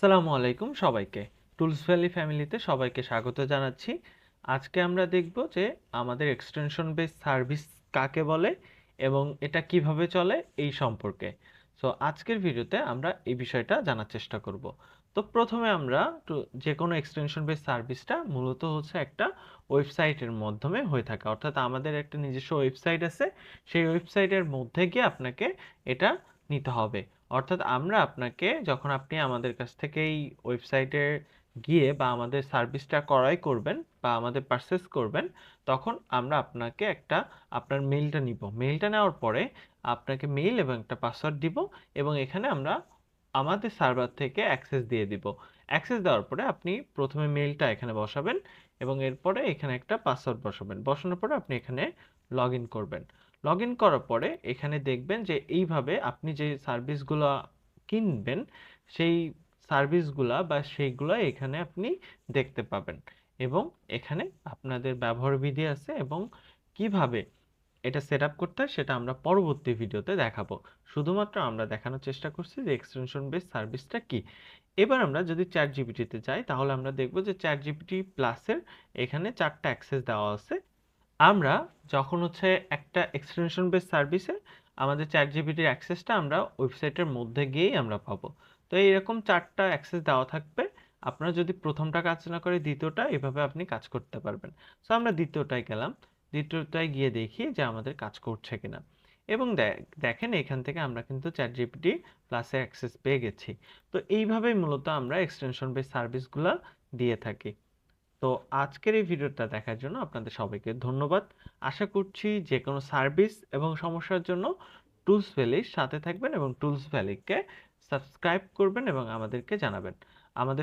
আসসালামু আলাইকুম সবাইকে। টুলস ভ্যালি ফ্যামিলিতে সবাইকে স্বাগত জানাচ্ছি। আজকে আমরা দেখব যে আমাদের এক্সটেনশন বেস সার্ভিস কাকে বলে এবং এটা কীভাবে চলে এই সম্পর্কে। সো আজকের ভিডিওতে আমরা এই বিষয়টা জানার চেষ্টা করব। তো প্রথমে আমরা যে কোনো এক্সটেনশন বেস সার্ভিসটা মূলত হচ্ছে একটা ওয়েবসাইটের মাধ্যমে হয়ে থাকে। অর্থাৎ আমাদের একটা নিজস্ব ওয়েবসাইট আছে। সেই ওয়েবসাইটের মধ্যে গিয়ে আপনাকে এটা নিতে হবে। অর্থাৎ আমরা আপনাকে যখন আপনি আমাদের কাছ থেকে এই ওয়েবসাইটে গিয়ে বা আমাদের সার্ভিসটা করাই করবেন বা আমাদের পারচেস করবেন, তখন আমরা আপনাকে একটা আপনার মেইলটা নিব। মেইলটা নেওয়ার পরে আপনাকে মেইল এবং একটা পাসওয়ার্ড দিব এবং এখানে আমরা আমাদের সার্ভার থেকে অ্যাক্সেস দিয়ে দিব। অ্যাক্সেস দেওয়ার পরে আপনি প্রথমে মেইলটা এখানে বসাবেন এবং এরপরে এখানে একটা পাসওয়ার্ড বসাবেন। বসানোর পরে আপনি এখানে লগ ইন করবেন। লগ ইন করার পরে এখানে দেখবেন যে এইভাবে আপনি যে সার্ভিসগুলো কিনবেন, সেই সার্ভিসগুলা বা সেইগুলো এখানে আপনি দেখতে পাবেন। এবং এখানে আপনাদের ব্যবহার বিধি আছে এবং কীভাবে এটা সেট আপ করতে হয় সেটা আমরা পরবর্তী ভিডিওতে দেখাবো। শুধুমাত্র আমরা দেখানোর চেষ্টা করছি যে এক্সটেনশন বেস সার্ভিসটা কি। এবার আমরা যদি চ্যাট জিপিটিতে যাই, তাহলে আমরা দেখব যে চ্যাট জিপিটি প্লাসের এখানে চারটা অ্যাক্সেস দেওয়া আছে। আমরা যখন হচ্ছে একটা এক্সটেনশন বেস সার্ভিসে আমাদের চ্যাট জিপিটির অ্যাক্সেসটা আমরা ওয়েবসাইটের মধ্যে গিয়েই আমরা পাবো। তো এইরকম চারটা অ্যাক্সেস দেওয়া থাকবে। আপনারা যদি প্রথমটা কাজ না করে দ্বিতীয়টা এভাবে আপনি কাজ করতে পারবেন। সো আমরা দ্বিতীয়টায় গেলাম। দ্বিতীয়টায় গিয়ে দেখি যে আমাদের কাজ করছে কিনা। এবং দেখেন এখান থেকে আমরা কিন্তু চ্যাট জিপিটি প্লাসে অ্যাক্সেস পেয়ে গেছি। তো এইভাবেই মূলত আমরা এক্সটেনশন বেস সার্ভিসগুলো দিয়ে থাকি। তো আজকের এই ভিডিওটা দেখার জন্য আপনাদের সবাইকে ধন্যবাদ। আশা করছি যে কোনো সার্ভিস এবং সমস্যার জন্য টুলস ভ্যালির সাথে থাকবেন এবং টুলস ভ্যালিকে সাবস্ক্রাইব করবেন এবং আমাদেরকে জানাবেন। আমাদের